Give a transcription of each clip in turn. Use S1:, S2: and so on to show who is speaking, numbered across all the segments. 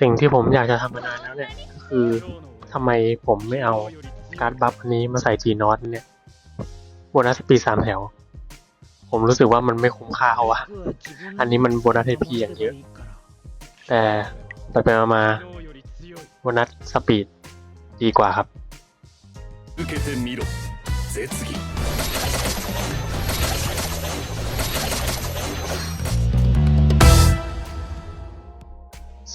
S1: สิ่งที่ผมอยากจะทำมานานแล้วเนี่ยก็คือทำไมผมไม่เอาการ์ดบัฟอันนี้มาใส่จีนอตเนี่ยโบนัสปีสามแถว ผมรู้สึกว่ามันไม่คุ้มค่าเอาวะอันนี้มันโบนัสให้พี่อย่างเยอะ แต่ไปไปมามาโบนัสสปีดดีกว่าครับ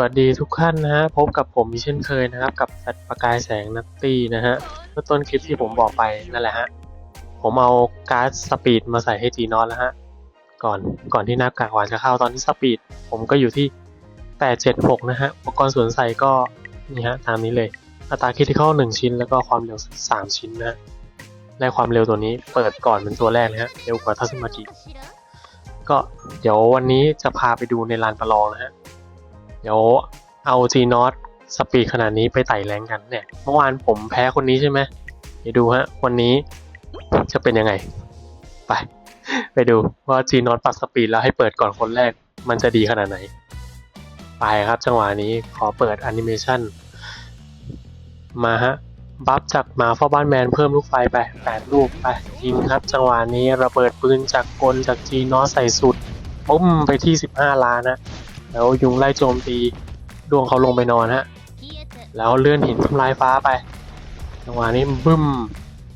S1: วัสดีทุกท่านนะฮะพบกับผมอีกเช่นเคยนะครับ กับแฟดประกายแสงนัตตี้นะฮะเมื่อต้นคลิปที่ผมบอกไปนั่นแหละฮะผมเอาการ์ดสปีดมาใส่ให้จีนอสแล้วฮะก่อนก่อนที่หน้ากากหวานจะเข้าตอนที่สปีด ผมก็อยู่ที่ 876 นะฮะอุปกรณ์สวนใส่ก็นี่ฮะตามนี้เลยอัตราคิดที่เข้า1ชิ้น แล้วก็ความเร็ว 3 ชิ้นนะฮะได้ความเร็วตัวนี้เปิดก่อนเป็นตัวแรกเลยฮะเร็วกว่าทัศมากิก็เดี๋ยววันนี้จะพาไปดูในลานประลองนะฮะ เดี๋ยวเอา G n o t สปีดขนาดนี้ไปไต่แรงกันเนี่ย เมื่อวานผมแพ้คนนี้ใช่ไหมไปดูฮะ วันนี้จะเป็นยังไง ไป ไปดูว่า G n o t ปรับสปีดแล้วให้เปิดก่อนคนแรก มันจะดีขนาดไหน ไปครับจังหวะนี้ขอเปิดแอนิเมชันมาฮะ บัฟจากหมาเฝ้าบ้านแมนเพิ่มลูกไฟไปแปดลูกไปยิงครับ จังหวะนี้ระเบิดปืนจากกลจาก G n o t ใส่สุดปุ้มไปที่ 15 ล้านนะ แล้วยุงไล่โจมตีดวงเขาลงไปนอนฮะ แล้วเลื่อนหินทำลายฟ้าไปจังหวะนี้บึ้ม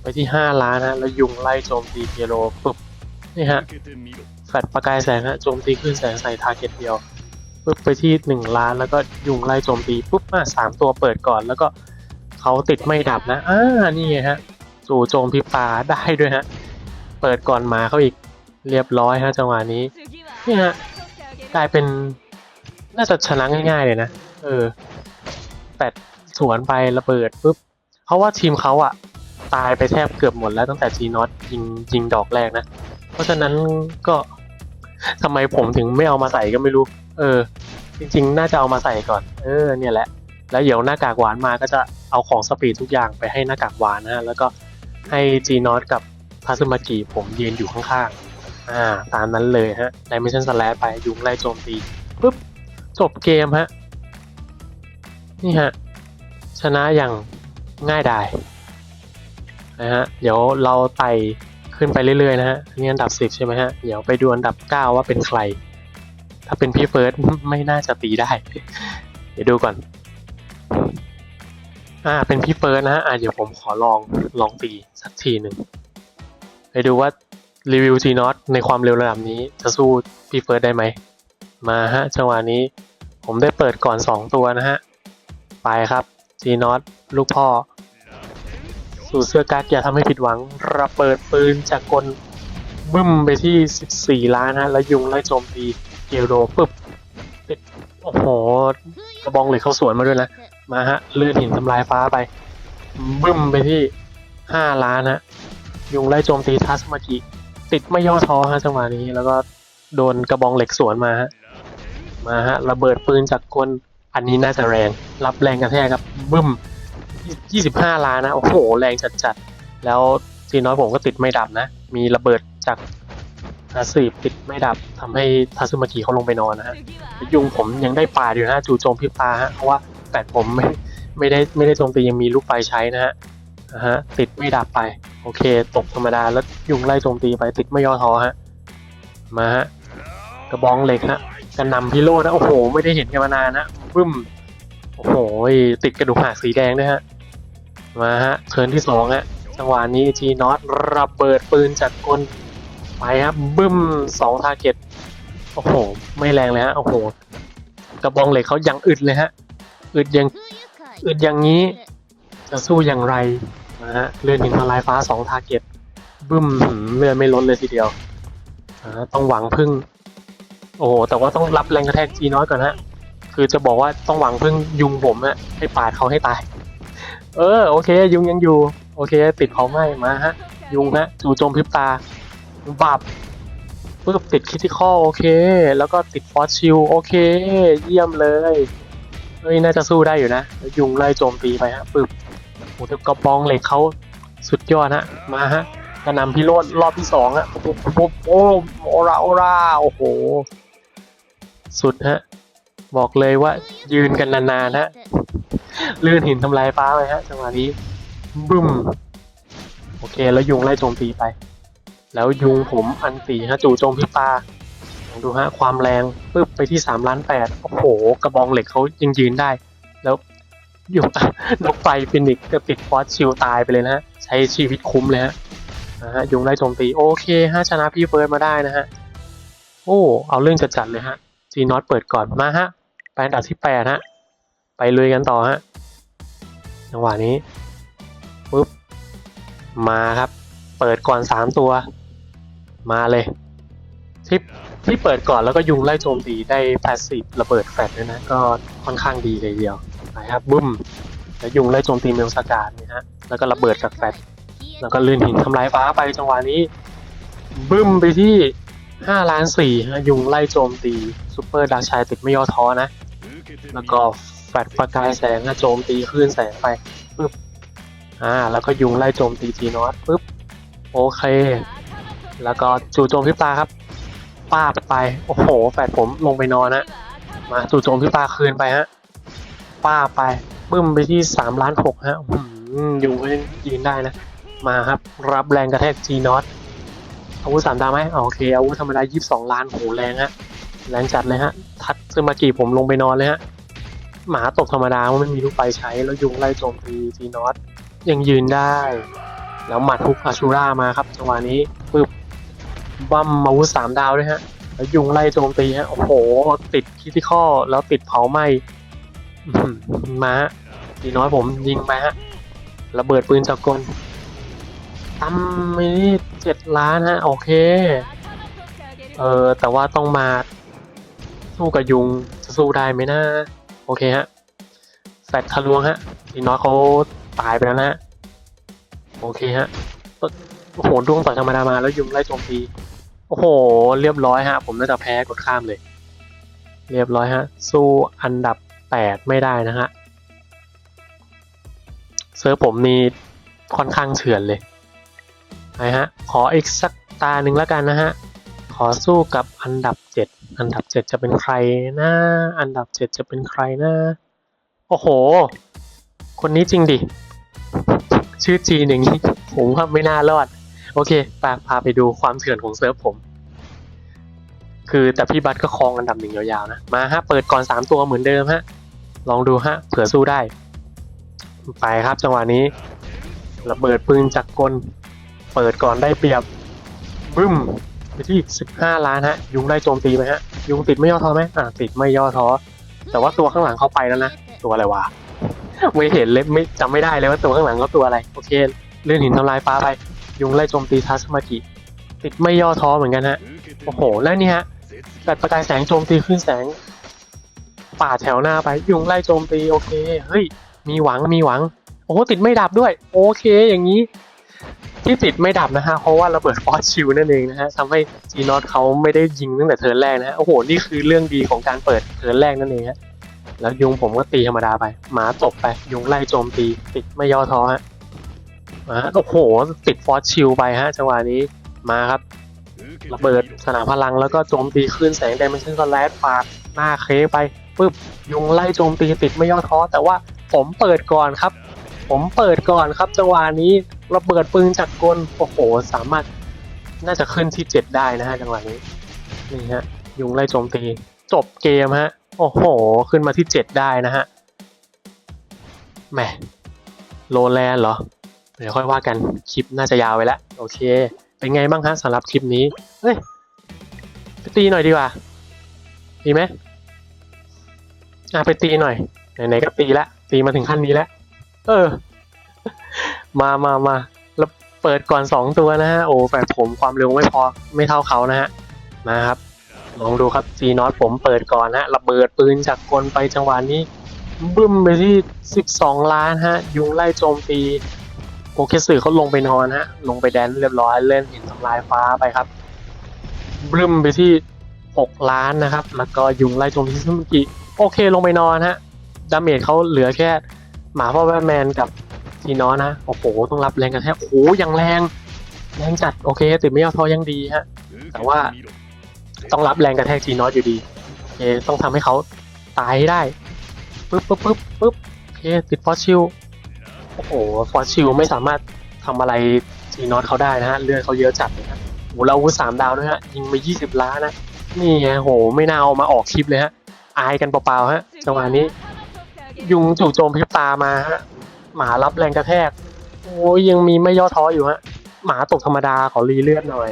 S1: ไปที่ 5 ล้านนะแล้วยุงไล่โจมตีเกโลปึ๊บนี่ฮะแฟดประกายแสงฮะโจมตีขึ้นแสงใส่ทาร์เก็ตเดียวปึ๊บไปที่ 1 ล้านแล้วก็ยุงไล่โจมตีปุ๊บมาสามตัวเปิดก่อน แล้วก็เขาติดไม่ดับนะอ่านี่ไงฮะสู่โจมพิปาได้ด้วยฮะเปิดก่อนหมาเขาอีกเรียบร้อยฮะจังหวะนี้นี่ฮะกลายเป็น น่าจะชนะง่ายๆเลยนะ เออ แปดสวนไประเบิดปุ๊บ เพราะว่าทีมเขาอะตายไปแทบเกือบหมดแล้วตั้งแต่จีนอตยิงยิงดอกแรกนะ เพราะฉะนั้นก็ทำไมผมถึงไม่เอามาใส่ก็ไม่รู้ เออ จริงๆ น่าจะเอามาใส่ก่อน เออ เนี่ยแหละ แล้วเดี๋ยวหน้ากากหวานมาก็จะเอาของสปีดทุกอย่างไปให้หน้ากากหวานนะฮะ แล้วก็ให้จีนอตกับทาซึมากิผมยืนอยู่ข้างๆ อ่า ตามนั้นเลยฮะ Dimension Slash ไปยุงไล่โจมตีปุ๊บ จบเกมฮะ นี่ฮะ ชนะอย่างง่ายดายนะฮะ เดี๋ยวเราไต่ขึ้นไปเรื่อยๆนะฮะนี่อันดับสิบใช่ไหมฮะ เดี๋ยวไปดูอันดับเก้าว่าเป็นใคร ถ้าเป็นพี่เฟิร์สไม่น่าจะตีได้ เดี๋ยวดูก่อน อ่า เป็นพี่เฟิร์สนะฮะอ่าเดี๋ยวผมขอลองลองตีสักทีหนึ่ง ไปดูว่ารีวิว G n o t ในความเร็วระดับนี้จะสู้พี่เฟิร์สได้ไหม มาฮะจังหวะนี้ผมได้เปิดก่อน 2 ตัวนะฮะ ไปครับ G n o t ลูกพ่อ สู่เสื้อกั๊กอย่าทำให้ผิดหวังระเบิดปืนจากกลบึ้มไปที่ 14 ล้านฮะ แล้วยุงไล่โจมตีเกลโดปึ๊บติดโอ้โห กระบองเหล็กเข้าสวนมาด้วยนะ มาฮะ เลื่อนหินทำลายฟ้าไป บึ้มไปที่ 5 ล้านฮะ ยุงไล่โจมตีทัสมากิติดไม่ย่อท้อฮะจังหวะนี้ แล้วก็โดนกระบองเหล็กสวนมาฮะ มาฮะระเบิดปืนจากกลอันนี้น่าจะแรง รับแรงกระแทกครับบึ้ม 25 ล้านนะ โอ้โห แรงจัดๆ แล้วจีน้อยผมก็ติดไม่ดับนะ มีระเบิดจากอาสืบติดไม่ดับทำให้ทัซึมากิเขาลงไปนอนนะฮะยุงผมยังได้ปาอยู่นะจู่โจมพริบตาฮะเพราะว่าแปดผมไม่ไม่ได้ไม่ได้โจมตียังมีลูกไฟใช้นะฮะนะฮะติดไม่ดับไป โอเค ตกธรรมดาแล้วยุงไล่โจมตีไปติดไม่ย่อท้อฮะมาฮะกระบองเหล็กฮะ กระนำพิโรธนะโอ้โห ไม่ได้เห็นกันมานานนะบึ้ม โอ้โห ติดกระดูกหักสีแดงด้วยฮะ มาฮะเทิร์นที่สองฮะ จังหวะนี้จีนอตระเบิดปืนจากกลไปครับบึ้มสองทาร์เก็ตโอ้โห ไม่แรงเลยฮะ โอ้โห กระบองเหล็กเขายังอึดเลยฮะ อึดยังอึดอย่างนี้ จะสู้อย่างไรนะฮะเลื่อนหินทลายฟ้าสองทาร์เก็ตบึ้มเลื่อนไม่ลดเลยทีเดียวอ่าต้องหวังพึ่ง โอ้โห แต่ว่าต้องรับแรงกระแทกจีน้อยก่อนฮะ คือจะบอกว่าต้องหวังพึ่งยุงผมฮะให้ปาดเขาให้ตาย เออ โอเค ยุงยังอยู่ โอเค ติดเผาไหมมาฮะ ยุงฮะจู่โจมพริบตาบับปึ๊บติดคิติคอลโอเค แล้วก็ติดฟอสชิลโอเค เยี่ยมเลยเฮ้ยน่าจะสู้ได้อยู่นะ ยุงไล่โจมตีไปฮะปึ๊บโอ้แต่กระบองเหล็กเขาสุดยอดฮะ มาฮะกระนำพิโรธรอบที่สองฮะปุ๊บปุ๊บโอ้โอราโอรา โอ้โห สุดฮะ บอกเลยว่ายืนกันนานๆฮะลื่นหินทำลายฟ้าไปฮะจังหวะนี้บึ้ม โอเค แล้วยุงไล่โจมตีไป แล้วยุงผมอันตีฮะจู่โจมพี่ปลาลองดูฮะ ความแรงปึ๊บไปที่สามล้านแปดโอ้โห กระบองเหล็กเขายังยืนได้ แล้วอยู่นกไฟฟินิกก็ติดฟอสชิลตายไปเลยนะฮะ ใช้ชีวิตคุ้มเลยฮะนะฮะยุงไล่โจมตี โอเคฮะชนะพี่เฟิร์สมาได้นะฮะ โอ้ เอาเรื่องจัดๆเลยฮะ จีนอตเปิดก่อนมาฮะ ไปอันดับที่แปดฮะ ไปลุยกันต่อฮะ จังหวะนี้ปุ๊บ มาครับ เปิดก่อนสามตัว มาเลย ที่ที่เปิดก่อนแล้วก็ยุงไล่โจมตีได้แพสซีฟระเบิดแฟลชด้วยนะ ก็ค่อนข้างดีเลยเดียวไปครับบึ้มแล้วยุงไล่โจมตีเมลสกาดนี่ฮะ แล้วก็ระเบิดกับแฟลชแล้วก็ลื่นหินทำลายฟ้าไปจังหวะนี้ บึ้มไปที่ ห้าล้านสี่ยุงไล่โจมตีซูเปอร์ดาชายติดไม่ย่อท้อนะ แล้วก็แฟลชประกายแสงโจมตีคลื่นแสงไปปึ๊บอ่าแล้วก็ยุงไล่โจมตีจีนอตปึ๊บโอเค แล้วก็จู่โจมพิปาครับป้าบไปโอ้โห แฟดผมลงไปนอนนะมาจู่โจมพิปาคืนไปฮะป้าไปปึ้มไปที่สามล้านหกฮะอยุงก็ยืนได้นะ มาครับ รับแรงกระแทกจีนอต อาวุธสามดาวไหมอ่าโอเคอาวุธธรรมดายี่สิบสองล้านโหแรงฮะแรงจัดเลยฮะ ทัดซึมากิผมลงไปนอนเลยฮะ หมาตกธรรมดาไม่มีลูกไฟใช้ แล้วยุงไล่โจมตีจีนอตยังยืนได้ แล้วหมัดฮุกอาชูรามาครับจังหวะนี้ปึ๊บบัมอาวุธสามดาวด้วยฮะ แล้วยุงไล่โจมตีฮะ โอ้โห ติดคิติคอแล้วติดเผาไหม้อื้อหือมาฮะจีนอตผมยิงไปฮะ ระเบิดปืนจักกล ตั้มไปนี่เจ็ดล้านฮะ โอเค เออแต่ว่าต้องมา สู้กับยุงจะสู้ได้ไหมนะโอเคฮะแฟดทะลวงฮะทีน้อยเขาตายไปแล้วนะฮะโอเคฮะโอ้โหดวงต่อยธรรมดามาแล้วยุงไล่โจมตีโอ้โห เรียบร้อยฮะ ผมน่าจะแพ้กดข้ามเลย เรียบร้อยฮะ สู้อันดับแปดไม่ได้นะฮะเซิร์ฟผมนี่ค่อนข้างเฉือนเลย ไปฮะ ขออีกสักตาหนึ่งแล้วกันนะฮะ ขอสู้กับอันดับเจ็ดอันดับเจ็ดจะเป็นใครนะอันดับเจ็ดจะเป็นใครนะ โอ้โห คนนี้จริงดิ ชื่อจีนอย่างนี้ ผมว่าไม่น่ารอด โอเคปาพาไปดูความเถื่อนของเซิร์ฟผม คือแต่พี่บัตก็ครองอันดับหนึ่งยาวๆนะ มาฮะ เปิดก่อนสามตัวเหมือนเดิมฮะ ลองดูฮะ เผื่อสู้ได้ ไปครับจังหวะนี้ระเบิดปืนจักกล เปิดก่อนได้เปรียบบึ้มไปที่ 15 ล้านฮะ ยุงได้โจมตีไหมฮะ ยุงติดไม่ย่อท้อไหมอ่าติดไม่ย่อท้อแต่ว่าตัวข้างหลังเขาไปแล้วนะตัวอะไรวะไม่เห็นเลยไม่จำไม่ได้เลยว่าตัวข้างหลังเขาตัวอะไรโอเคเลื่อนหินทำลายฟ้าไป ยุงไล่โจมตีทัสมากิติดไม่ย่อท้อเหมือนกันฮะโอ้โหแล้วนี่ฮะแปดประกายแสงโจมตีขึ้นแสง ป่าดแถวหน้าไป ยุงไล่โจมตีโอเคเฮ้ยมีหวังมีหวังโอ้โหติดไม่ดับด้วย โอเคอย่างนี้ ที่ติดไม่ดับนะฮะ เพราะว่าระเบิดฟอสชิลนั่นเองนะฮะทำให้จีนอตเขาไม่ได้ยิงตั้งแต่เทิร์นแรกนะฮะ โอ้โห นี่คือเรื่องดีของการเปิดเทิร์นแรกนั่นเองฮะ แล้วยุงผมก็ตีธรรมดาไป หมาตบไป ยุงไล่โจมตี ติดไม่ย่อท้อฮะมาโอ้โห ติดฟอสชิลไปฮะ จังหวะนี้ มาครับ ระเบิดสนามพลังแล้วก็โจมตีคลื่นแสงไดเมนชั่นสแลชปาดหน้าเคไปปึ๊บ ยุงไล่โจมตีติดไม่ย่อท้อ แต่ว่าผมเปิดก่อนครับ ผมเปิดก่อนครับจังหวะนี้ ระเบิดปืนจากกลโอ้โห สามารถน่าจะขึ้นที่เจ็ดได้นะฮะจังหวะนี้นี่ฮะยุงไล่โจมตี จบเกมฮะ โอ้โห ขึ้นมาที่เจ็ดได้นะฮะแหมโลแลนเหรอ เดี๋ยวค่อยว่ากัน คลิปน่าจะยาวไปแล้ว โอเค เป็นไงบ้างฮะสำหรับคลิปนี้ เฮ้ยไปตีหน่อยดีกว่า ดีไหมอะไปตีหน่อย ไหนๆก็ตีละ ตีมาถึงขั้นนี้แล้ว เออ มามามาแล้วเปิดก่อนสองตัวนะฮะ โอ้แฝดผมความเร็วไม่พอไม่เท่าเขานะฮะ มาครับ ลองดูครับจีนอตผมเปิดก่อนฮะ ระเบิดปืนจากกลไปจังหวะนี้ บึ้มไปที่ 12 ล้านฮะ ยุงไล่โจมตี โอเคสื่อเขาลงไปนอนฮะ ลงไปแดนเรียบร้อยเล่นหินทำลายฟ้าไปครับ บึ้มไปที่ 6 ล้านนะครับ แล้วก็ยุงไล่โจมตีซึ่งเมื่อกี้โอเคลงไปนอนฮะ ดาเมจเขาเหลือแค่หมาพ่อแบทแมนกับ ทีนอนะ โอ้โห ต้องรับแรงกันแทบโอ้โหยังแรง แรงจัด โอเคติดไม่ยอาทอยังดีฮะ แต่ว่าต้องรับแรงกระแทกทีนอตอยู่ดีโอเคต้องทำให้เขาตายให้ได้ปึ๊บปึ๊บปึ๊บปึ๊บโอเคติดฟอสชิลโอ้โหฟอสชิลไม่สามารถทำอะไรจีนอตเขาได้นะฮะเลือดเขาเยอะจัดเลยฮะโอ้โหเราอาวุธสามดาวด้วยฮะยิงไปยี่สิบล้านนะนี่ไงโหไม่น่าเอามาออกคลิปเลยฮะอายกันเปล่าๆฮะจังหวะนี้ ยุงจู่โจมพิบตามาฮะ หมารับแรงกระแทก โอ้ยยังมีไม่ย่อท้ออยู่ฮะ หมาตกธรรมดาขอรีเลือดหน่อย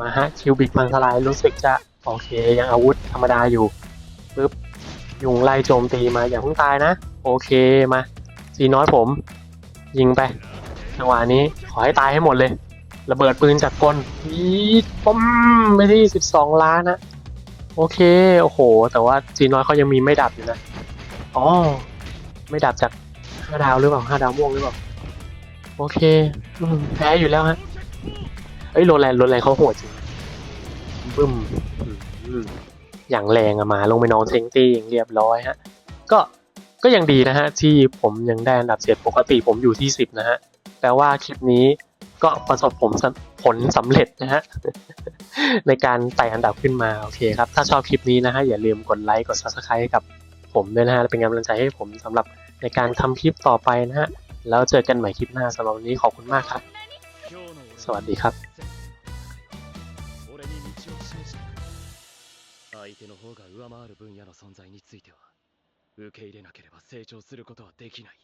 S1: มาฮะคิวบิกพังทลายรู้สึกจะโอเคยังอาวุธธรรมดาอยู่ปึ๊บยุงไล่โจมตีมาอย่าเพิ่งตายนะ โอเคมาซีน้อยผม ยิงไปจังหวะนี้ขอให้ตายให้หมดเลย ระเบิดปืนจากกลอีดปุ้มไปที่สิบสองล้านนะโอเค โอ้โห แต่ว่าจีน้อยเขายังมีไม่ดับอยู่นะ อ๋อ ไม่ดับจาก ห้าดาวหรือเปล่าห้าดาวม่วงหรือเปล่า โอเคอืมแพ้อยู่แล้วฮะ เอ้ยโรแลนด์โรแลนด์เขาโหดจริงบึ้มอืมอย่างแรงอะมาลงไปนอนเซงตี้อย่างเรียบร้อยฮะ ก็ก็ยังดีนะฮะ ที่ผมยังได้อันดับเจ็ดปกติผมอยู่ที่สิบนะฮะแปลว่าคลิปนี้ก็ประสบผมผลสำเร็จนะฮะ ในการไต่อันดับขึ้นมา โอเคครับ ถ้าชอบคลิปนี้นะฮะ อย่าลืมกดไลค์กด subscribe ให้กับผมด้วยนะฮะ เป็นกำลังใจให้ผมสำหรับ ในการทำคลิปต่อไปนะฮะ แล้วเจอกันใหม่คลิปหน้าสำหรับวันนี้ขอบคุณมากครับ สวัสดีครับ
S2: 相手の方が上回る分野の存在については受け入れなければ成長することはできない